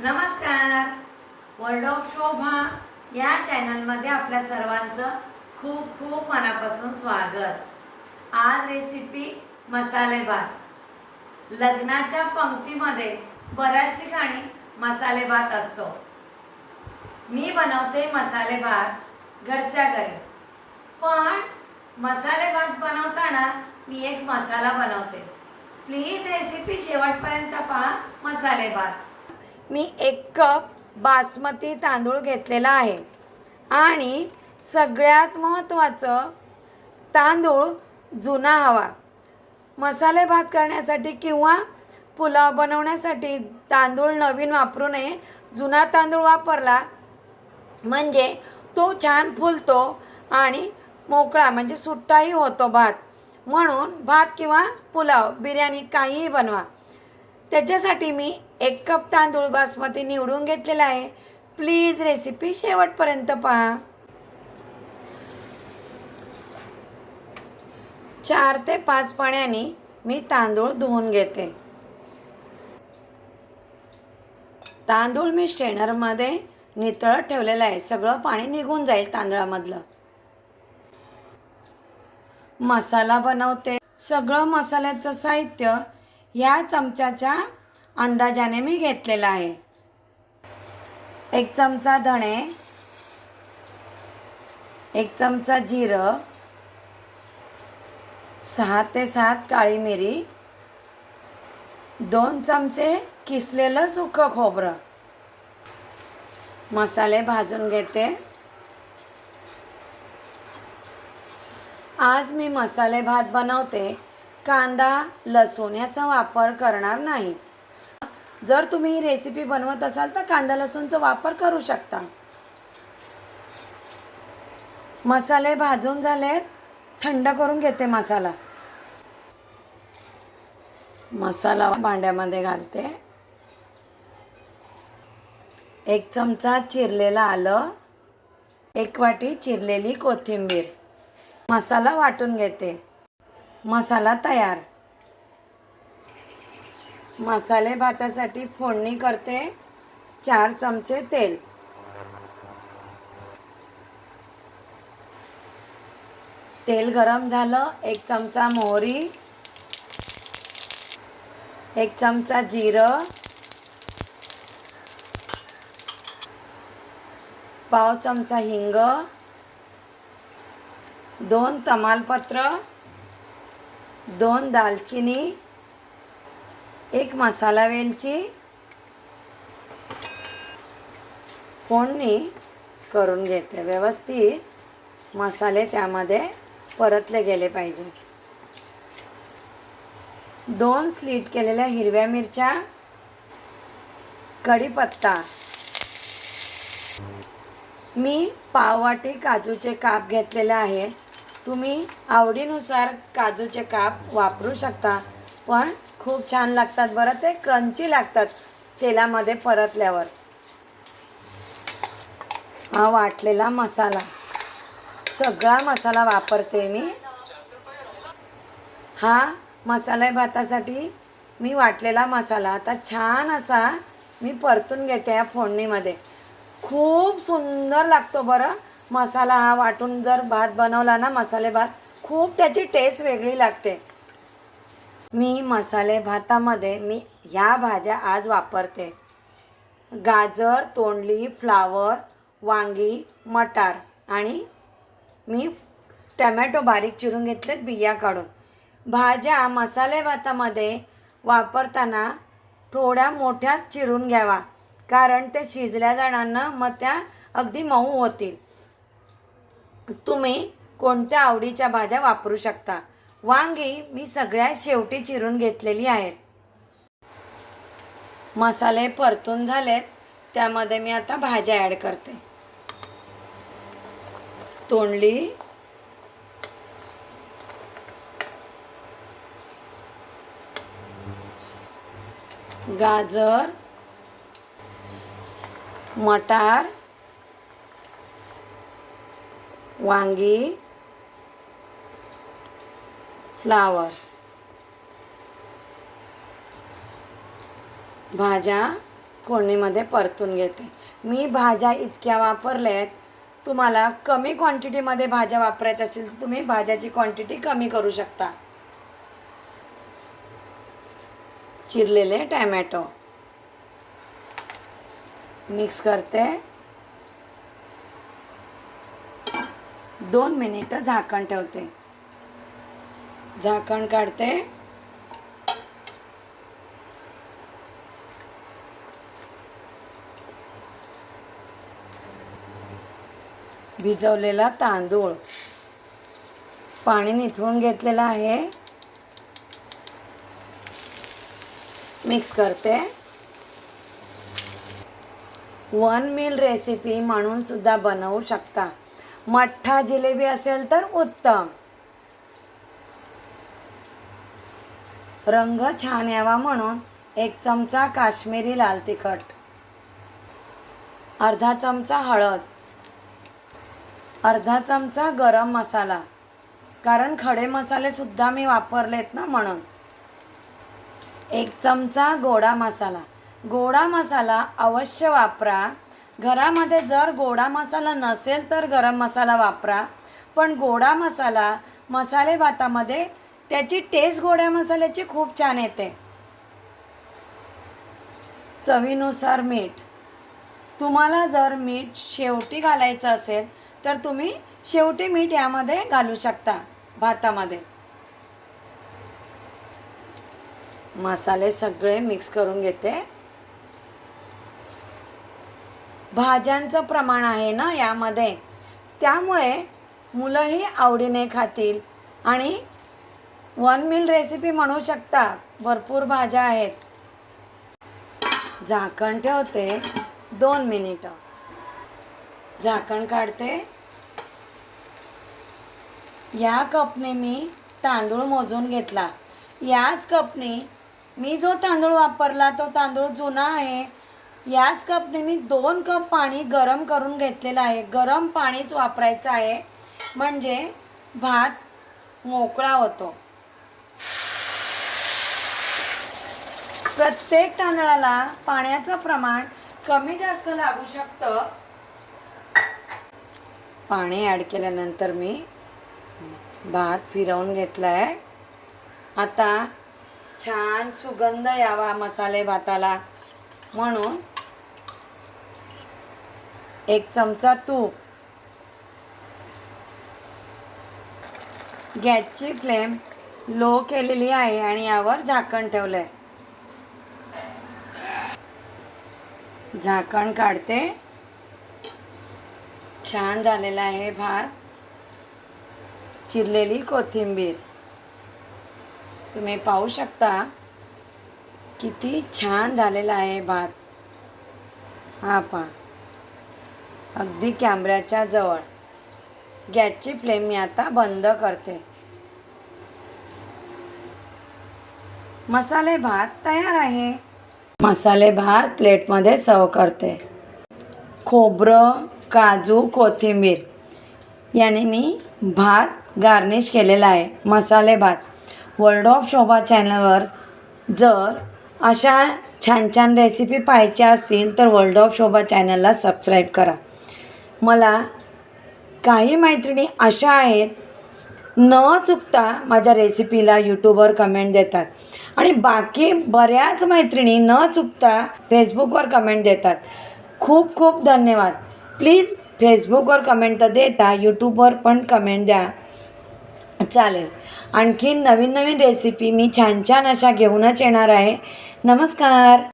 नमस्कार. World of शोभा या चॅनलमध्ये आपल्या सर्वांचं खूप खूप मनापासून स्वागत. आज रेसिपी मसालेभात. लग्नाच्या पंक्तीमध्ये बऱ्याच ठिकाणी मसालेभात असतो. मी बनवते मसालेभात घरच्या घरी. पण मसालेभात बनवताना मी एक मसाला बनवते. प्लीज रेसिपी शेवटपर्यंत पहा मसालेभात. मी एक कप बासमती तांदूळ घेतलेला आहे. आणि सगळ्यात महत्त्वाचं तांदूळ जुना हवा. मसाले भात करण्यासाठी किंवा पुलाव बनवण्यासाठी तांदूळ नवीन वापरू नये. जुना तांदूळ वापरला म्हणजे तो छान फुलतो आणि मोकळा म्हणजे सुट्टाही होतो भात. म्हणून भात किंवा पुलाव बिर्याणी काहीही बनवा. त्याच्यासाठी मी एक कप तांदूळ बासमती निवडून घेतलेला आहे. प्लीज रेसिपी शेवटपर्यंत पहा. चार ते पाच पाण्याने मी तांदूळ धुवून घेते. तांदूळ मी स्ट्रेनरमध्ये नितळत ठेवलेलं आहे. सगळं पाणी निघून जाईल तांदळामधलं. मसाला बनवते. सगळं मसाल्याचं साहित्य ह्या चमच्याच्या अंदाजाने मी घेतलेला आहे. एक चमचा धणे एक चमचा जिरं सहा ते सात काळी मिरी दोन चमचे किसलेलं सुकं खोबरं. मसाले भाजून घेते. आज मी मसाले भात बनवते. कांदा लसूण याचा वापर करणार नाही. जर तुम्ही ही रेसिपी बनवत असाल तर कांदा लसूणचा वापर करू शकता. मसाले भाजून झालेत. थंड करून घेते मसाला. मसाला भांड्यामध्ये घालते. एक चमचा चिरलेलं आलं. एक वाटी चिरलेली कोथिंबीर. मसाला वाटून घेते. मसाला तयार. मसाले भातासाठी फोडणी करते. चार चमचे तेल. तेल गरम झालं एक चमचा मोहरी एक चमचा जिरं पाव चमचा हिंग दोन तमालपत्र दोन दालचिनी एक मसाला वेलची फोडणी करून घेते. व्यवस्थित मसाले त्यामध्ये परतले गेले पाहिजे. दोन स्लीट केलेल्या हिरव्या मिरच्या कढीपत्ता. मी पाववाटी काजूचे काप घेतलेले आहे. तुम्ही आवडीनुसार काजूचे काप वापरू शकता पण खूप छान लागतात बरं ते क्रंची लागतात तेलामध्ये परतल्यावर. हा वाटलेला मसाला. सगळा मसाला वापरते मी. हा मसाले भातासाठी मी वाटलेला मसाला. आता छान असा मी परतून घेते या फोडणीमध्ये. खूप सुंदर लागतो बरं मसाला हा. वाटून जर भात बनवला ना मसाले भात खूप त्याची टेस्ट वेगळी लागते. मी मसाले भातामध्ये मी ह्या भाज्या आज वापरते. गाजर तोंडली फ्लावर वांगी मटार आणि मी टमॅटो बारीक चिरून घेतलेत बिया काढून. भाज्या मसाले भातामध्ये वापरताना थोड्या मोठ्या चिरून घ्यावा कारण ते शिजल्या जाणार ना मग त्या अगदी मऊ होतील. तुम्ही कोणत्या आवडीच्या भाज्या वापरू शकता? वांगी मी सगळ्यात शेवटी चिरून घेतलेली आहेत. मसाले परतून झालेत त्यामध्ये मी आता भाज्या ॲड करते. तोंडली. गाजर. मटार. वांगी. फ्लावर. भाज्या फोडणीमध्ये परतून घेते. मी भाज्या इतक्या वापरल्या आहेत तुम्हाला कमी क्वांटिटीमध्ये भाज्या वापरायच्या असेल तर तुम्ही भाज्याची क्वांटिटी कमी करू शकता. चिरलेले टॅमॅटो. मिक्स करते. दोन मिनिटं झाकण ठेवते. झाकण काढते. भिजवलेला तांदूळ. पाणी निथळून घेतलेलं आहे. मिक्स करते. वन मिल रेसिपी म्हणून सुद्धा बनवू शकता. मठ्ठा जिलेबी असेल तर उत्तम. रंग छान यावा म्हणून एक चमचा काश्मीरी लाल तिखट अर्धा चमचा हळद अर्धा चमचा गरम मसाला कारण खडे मसालेसुद्धा मी वापरलेत ना म्हणून. एक चमचा गोडा मसाला. गोडा मसाला अवश्य वापरा. घरामध्ये जर गोडा मसाला नसेल तर गरम मसाला वापरा. पण गोडा मसाला मसाले भातामध्ये त्याची टेस्ट गोड्या मसाल्याची खूप छान येते. चवीनुसार मीठ. तुम्हाला जर मीठ शेवटी घालायचं असेल तर तुम्ही शेवटी मीठ यामध्ये घालू शकता भातामध्ये. मसाले सगळे मिक्स करून घेते. भाज्यांचं प्रमाण आहे ना यामध्ये. त्यामुळे मुलंही आवडीने खातील आणि वन मिल रेसिपी म्हणू शकता. भरपूर भाज्या आहेत. झाकण ठेवते. दोन मिनिटं झाकण काढते. या कपने मी तांदूळ मोजून घेतला. याच कपने मी जो तांदूळ वापरला तो तांदूळ जुना आहे. याच कपने मी दोन कप पाणी गरम करून घेतलेलं आहे. गरम पाणीच वापरायचं आहे. म्हणजे भात मोकळा होतो. प्रत्येक तांदळाला पाण्याचं प्रमाण कमी जास्त लागू शकतं. पाणी ॲड केल्यानंतर मी भात फिरवून घेतला आहे आता छान सुगंध यावा मसाले भाताला. म्हणून एक चमचा तूप. गॅसची फ्लेम लो केलेली आहे आणि यावर झाकण ठेवलं आहे झाकण काढते. छान झालेला आहे भात. चिरलेली कोथिंबीर. तुम्ही पाहू शकता किती छान झालेला आहे भात. हा पा अगदी कॅमेऱ्याच्या जवळ. गॅसची फ्लेम मी आता बंद करते. मसाले भात तयार आहे. मसाले भात प्लेटमध्ये सर्व करते. खोबरं काजू कोथिंबीर याने मी भात गार्निश केलेला आहे. मसाले भात वर्ल्ड ऑफ शोभा चॅनलवर जर अशा छान छान रेसिपी पाहायच्या असतील तर वर्ल्ड ऑफ शोभा चॅनलला सबस्क्राईब करा. मला काही मैत्रिणी अशा आहेत न चुकता माझ्या रेसिपीला यूट्यूबवर कमेंट देतात. आणि बाकी बऱ्याच मैत्रिणी न चुकता फेसबुकवर कमेंट देतात. खूप खूप धन्यवाद. प्लीज फेसबुकवर कमेंट तर देता यूट्यूबवर पण कमेंट द्या. चालेल. आणखीन नवीन नवीन रेसिपी मी छान छान अशा घेऊनच येणार आहे. नमस्कार!